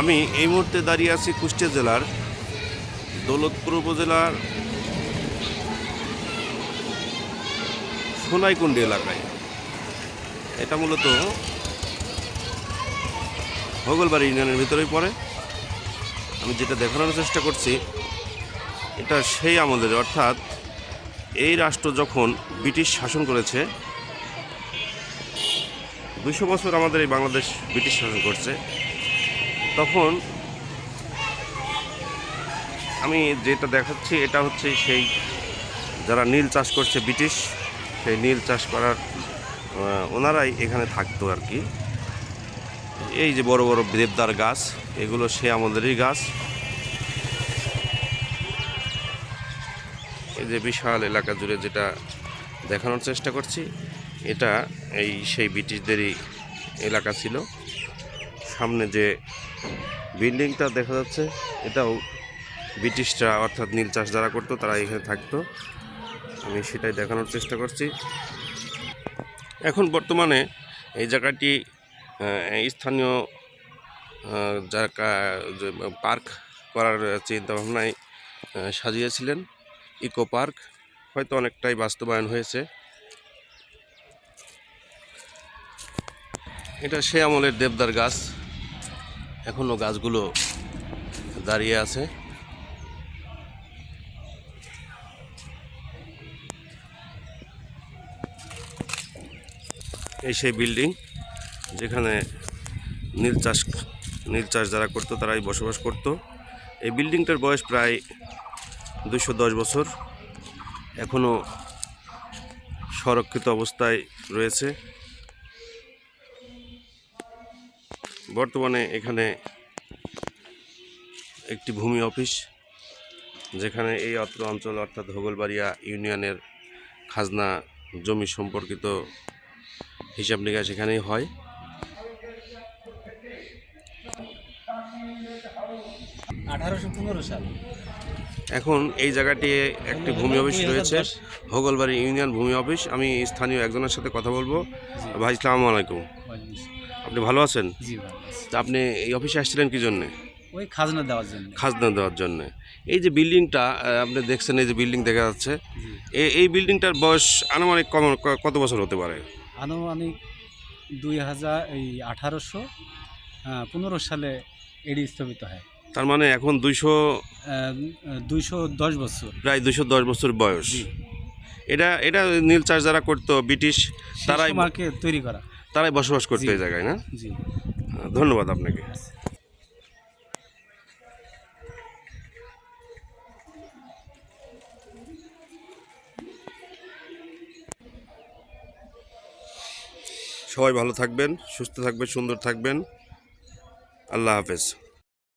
আমি এই মুহূর্তে দাঁড়িয়ে আছি কুষ্টিয়া জেলার দৌলতপুর উপজেলার সোনাইকুণ্ডি এলাকায়। এটা মূলত ভোগলবাড়ি ইউনিয়নের ভিতরেই পড়ে। আমি যেটা দেখানোর চেষ্টা করছি, এটা সেই আমাদের অর্থাৎ এই রাষ্ট্র যখন ব্রিটিশ শাসন করেছে দুশো বছর আমাদের এই বাংলাদেশ ব্রিটিশ শাসন করছে। তখন আমি যেটা দেখাচ্ছি, এটা হচ্ছে সেই যারা নীল চাষ করছে ব্রিটিশ, সেই নীল চাষ করার ওনারাই এখানে থাকতো আর কি। এই যে বড় বড় দেবদার গাছ, এগুলো সে আমাদেরই গাছ। এই যে বিশাল এলাকা জুড়ে যেটা দেখানোর চেষ্টা করছি, এটা এই সেই ব্রিটিশদেরই এলাকা ছিল। সামনে যে বিল্ডিংটা দেখা যাচ্ছে, এটাও ব্রিটিশরা অর্থাৎ নীল চাষ যারা করতো তারা এখানে থাকতো। আমি সেটাই দেখানোর চেষ্টা করছি। এখন বর্তমানে এই জায়গাটি স্থানীয় যারা পার্ক করার চিন্তাভাবনায় সাজিয়েছিলেন, ইকো পার্ক, হয়তো অনেকটাই বাস্তবায়ন হয়েছে। এটা সে আমলের দেবদার গাছ। এখনও গাছগুলো দাঁড়িয়ে আছে। এই সেই বিল্ডিং, যেখানে নীল চাষ নীল চাষ যারা করতো, তারাই বসবাস করতো। এই বিল্ডিংটার বয়স প্রায় দুশো দশ বছর। এখনও সংরক্ষিত অবস্থায় রয়েছে। বর্তমানে এখানে একটি ভূমি অফিস যেখানে এই অত্র অঞ্চল অর্থাৎ হোগলবাড়িয়া ইউনিয়নের খাজনা জমি সম্পর্কিত হিসাব নিকাশ এখানেই হয়। আঠারোশো পনেরো সাল। এখন এই জায়গাটি একটি ভূমি অফিস রয়েছে হোগলবাড়ি ইউনিয়ন ভূমি অফিস। আমি স্থানীয় একজনের সাথে কথা বলব। ভাই সালামু আলাইকুম। আপনি ভালো আছেন? জি ভালো আছি। তা আপনি এই অফিসে আসছিলেন কি জন্যে? ওই খাজনা দেওয়ার জন্য। খাজনা দেওয়ার জন্য। এই যে বিল্ডিংটা আহ, আপনি দেখছেন এই যে বিল্ডিং দেখা যাচ্ছে। এ- এই বিল্ডিংটার বয়স আনুমানিক কম- ক- কত বছর হতে পারে? আনুমানিক দুই হাজার এই আঠারোশো পনেরো সালে এডি স্থাপিত হয়। তার মানে এখন দুইশো দুইশো দশ বছর। প্রায় দুইশো দশ বছর বয়স। জি। এটা এটা নীল চাষ যারা করতো ব্রিটিশ তারাই তারাই মার্কে তৈরি করা। তারাই বসবাস করতে এই জায়গায় না? জি। ধন্যবাদ আপনাকে। সবাই ভালো থাকবেন সুস্থ থাকবেন সুন্দর থাকবেন। আল্লাহ হাফেজ।